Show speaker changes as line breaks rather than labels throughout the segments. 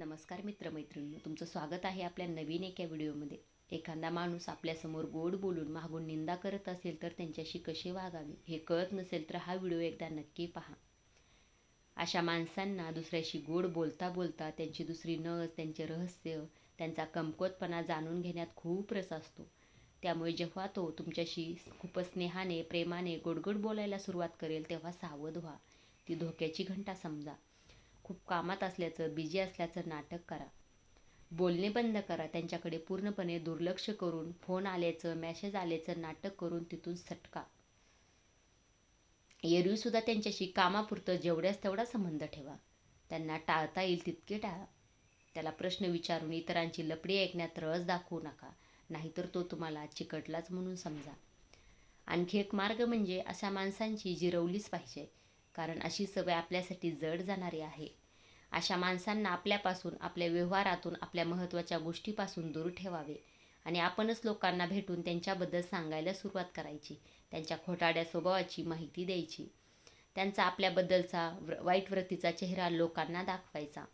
नमस्कार मित्रमैत्रिणी तुमचं स्वागत आहे आपल्या नवीन एका व्हिडिओमध्ये. एखादा माणूस आपल्यासमोर गोड बोलून मागून निंदा करत असेल तर त्यांच्याशी कसे वागावे हे कळत नसेल तर हा व्हिडिओ एकदा नक्की पहा. अशा माणसांना दुसऱ्याशी गोड बोलता बोलता त्यांची दुसरी नस त्यांचे रहस्य त्यांचा कमकुवतपणा जाणून घेण्यात खूप रस असतो. त्यामुळे जेव्हा तो तुमच्याशी खूपच स्नेहाने प्रेमाने गोडगोड बोलायला सुरुवात करेल तेव्हा सावध व्हा. ती धोक्याची घंटा समजा. खूप कामात असल्याचं बिझी असल्याचं नाटक करा. बोलणे बंद करा. त्यांच्याकडे पूर्णपणे दुर्लक्ष करून फोन आल्याचं मॅसेज आल्याचं नाटक करून तिथून सटका. एरवीसुद्धा त्यांच्याशी कामापुरतं जेवढ्याच तेवढा संबंध ठेवा. त्यांना टाळता येईल तितके टाळा. त्याला प्रश्न विचारून इतरांची लपडी ऐकण्यात रस दाखवू नका. नाहीतर तो तुम्हाला चिकटलाच म्हणून समजा. आणखी एक मार्ग म्हणजे अशा माणसांची जिरवलीच पाहिजे. कारण अशी सवय आपल्यासाठी जड जाणारी आहे. अशा माणसांना आपल्यापासून आपल्या व्यवहारातून आपल्या महत्त्वाच्या गोष्टीपासून दूर ठेवावे. आणि आपणच लोकांना भेटून त्यांच्याबद्दल सांगायला सुरुवात करायची. त्यांच्या खोटाड्या स्वभावाची माहिती द्यायची. त्यांचा आपल्याबद्दलचा व्र वाईट व्रतीचा चेहरा लोकांना दाखवायचा.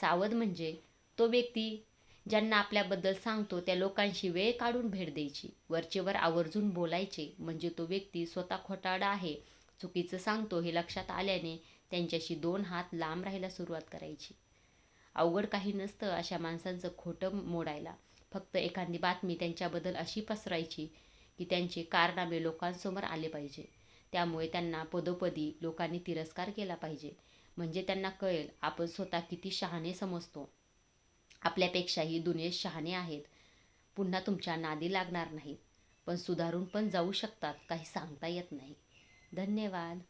सावध म्हणजे तो व्यक्ती ज्यांना आपल्याबद्दल सांगतो त्या लोकांशी वेळ काढून भेट द्यायची. वरचेवर आवर्जून बोलायचे म्हणजे तो व्यक्ती स्वतः खोटाडा आहे. चुकीचं सांगतो हे लक्षात आल्याने त्यांच्याशी दोन हात लांब राहायला सुरुवात करायची. अवघड काही नसतं अशा माणसांचं खोटं मोडायला. फक्त एखादी बातमी त्यांच्याबद्दल अशी पसरायची की त्यांचे कारनामे लोकांसमोर आले पाहिजे. त्यामुळे त्यांना पदोपदी लोकांनी तिरस्कार केला पाहिजे. म्हणजे त्यांना कळेल आपण स्वतः किती शहाणे समजतो. आपल्यापेक्षाही दुनियेत शहाणे आहेत. पुन्हा तुमच्या नादी लागणार नाहीत. पण सुधारून पण जाऊ शकतात काही सांगता येत नाही. धन्यवाद.